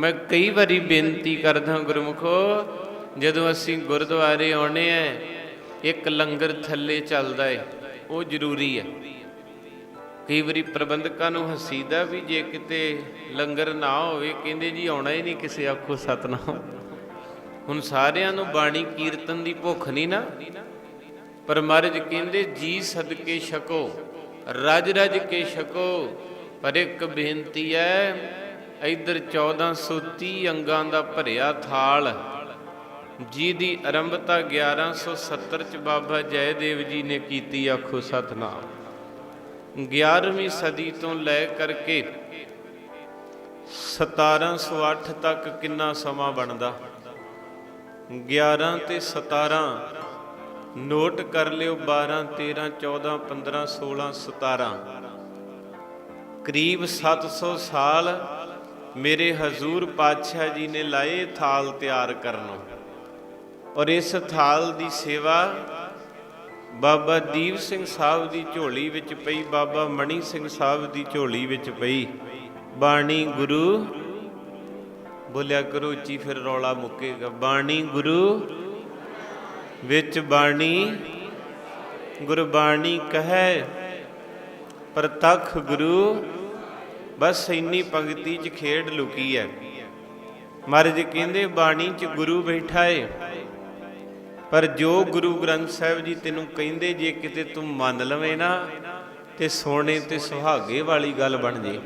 ਮੈਂ ਕਈ ਵਾਰੀ ਬੇਨਤੀ ਕਰਦਾ ਗੁਰਮੁਖੋ, ਜਦੋਂ ਅਸੀਂ ਗੁਰਦੁਆਰੇ ਆਉਣੇ ਆ, ਇੱਕ ਲੰਗਰ ਥੱਲੇ ਚੱਲਦਾ ਏ, ਉਹ ਜ਼ਰੂਰੀ ਹੈ ਕਈ ਵਾਰੀ ਪ੍ਰਬੰਧਕਾਂ ਨੂੰ ਹਸੀਦਾ ਵੀ ਜੇ ਕਿਤੇ ਲੰਗਰ ਨਾ ਹੋਵੇ, ਕਹਿੰਦੇ ਜੀ ਆਉਣਾ ਹੀ ਨਹੀਂ ਕਿਸੇ ਆਖੋ ਸਤਨਾਮ। ਹੁਣ ਸਾਰਿਆਂ ਨੂੰ ਬਾਣੀ ਕੀਰਤਨ ਦੀ ਭੁੱਖ ਨਹੀਂ ਨਾ। ਪਰ ਮਹਾਰਾਜ ਕਹਿੰਦੇ, ਜੀ ਸਦਕੇ ਛਕੋ ਰਜ ਰਜ ਕੇ ਛਕੋ, ਪਰ ਇੱਕ ਬੇਨਤੀ ਹੈ ਇਧਰ 1430 ਅੰਗਾਂ ਦਾ ਭਰਿਆ ਥਾਲ। ਜੀ ਦੀ ਆਰੰਭਤਾ 1170 ਚ ਬਾਬਾ ਜੈਦੇਵ ਜੀ ਨੇ ਕੀਤੀ, ਆਖੋ ਸਤਨਾਮ। 11ਵੀਂ ਸਦੀ ਤੋਂ ਲੈ ਕਰਕੇ 1708 ਤੱਕ ਕਿੰਨਾ ਸਮਾਂ ਬਣਦਾ? 11 ਤੇ 17 ਨੋਟ ਕਰ ਲਿਓ 12 13 14 15 16 17 ਕਰੀਬ 700 ਸਾਲ ਮੇਰੇ ਹਜ਼ੂਰ ਪਾਤਸ਼ਾਹ ਜੀ ਨੇ ਲਾਏ ਥਾਲ ਤਿਆਰ ਕਰਨੋਂ। ਔਰ ਇਸ ਥਾਲ ਦੀ ਸੇਵਾ ਬਾਬਾ ਦੀਪ ਸਿੰਘ ਸਾਹਿਬ ਦੀ ਝੋਲੀ ਵਿੱਚ ਪਈ, ਬਾਬਾ ਮਣੀ ਸਿੰਘ ਸਾਹਿਬ ਦੀ ਝੋਲੀ ਵਿੱਚ ਪਈ। ਬਾਣੀ ਗੁਰੂ, ਬੋਲਿਆ ਕਰੋ ਉੱਚੀ ਫਿਰ ਰੌਲਾ ਮੁੱਕੇਗਾ। ਬਾਣੀ ਗੁਰੂ ਵਿੱਚ ਬਾਣੀ, ਗੁਰਬਾਣੀ ਕਹੈ, ਪ੍ਰਤਖ ਗੁਰੂ ਬਸ ਇੰਨੀ ਪੰਕਤੀ 'ਚ ਖੇਡ ਲੁਕੀ ਹੈ ਮਹਾਰਾਜ ਕਹਿੰਦੇ, ਬਾਣੀ 'ਚ ਗੁਰੂ ਬੈਠਾ ਏ। ਪਰ ਜੋ ਗੁਰੂ ਗ੍ਰੰਥ ਸਾਹਿਬ ਜੀ ਤੈਨੂੰ ਕਹਿੰਦੇ, ਜੇ ਕਿਤੇ ਤੂੰ ਮੰਨ ਲਵੇਂ ਨਾ, ਤੇ ਸੋਨੇ ਤੇ ਸੁਹਾਗੇ ਵਾਲੀ ਗੱਲ ਬਣ ਜੇ।